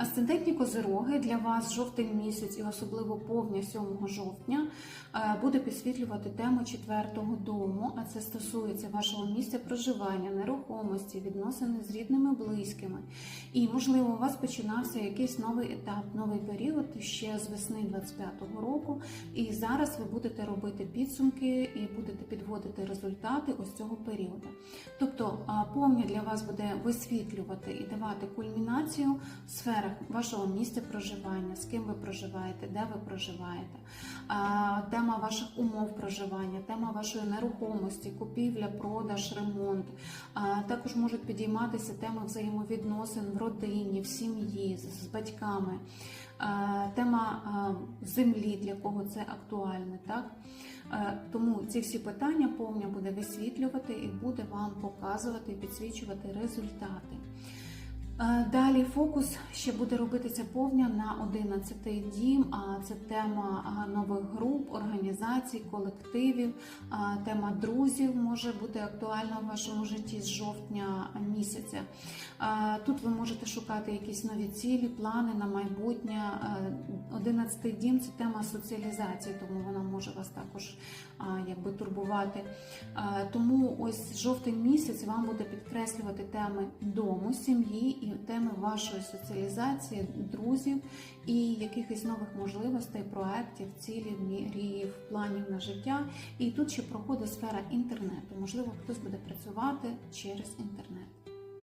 Асцендентні козироги для вас жовтий місяць і особливо повня 7 жовтня е, буде підсвітлювати тему четвертого дому, а це стосується вашого місця проживання, нерухомості, відносини з рідними, близькими. І можливо, у вас починався якийсь новий етап, новий період ще з весни 25-го року. І зараз ви будете робити підсумки і будете підводити результати ось цього періоду. Тобто повня для вас буде висвітлювати і давати кульмінацію в сферах вашого місця проживання, з ким ви проживаєте, де ви проживаєте, тема ваших умов проживання, тема вашої нерухомості, купівля, продаж, ремонт. Також можуть підійматися теми взаємовідносин в родині, в сім'ї, з, батьками. Тема землі, для кого це актуальне, так? Тому ці всі питання повня буде висвітлювати і буде вам показувати і підсвічувати результати. Е, Далі фокус ще буде робитися повня на 11 дім. А це тема нових груп, організацій, колективів, тема друзів може бути актуальна в вашому житті з жовтня місяця. Тут ви можете шукати якісь нові цілі, плани на майбутнє. 11 дім це тема соціалізації, тому вона може вас також якби турбувати. Тому ось жовтий місяць вам буде підкреслювати теми дому, сім'ї і теми вашої соціалізації, друзів і якихось нових можливостей, проєктів, цілей, мріїв, планів на життя. І тут ще проходить сфера інтернету. Можливо, хтось буде працювати через інтернет.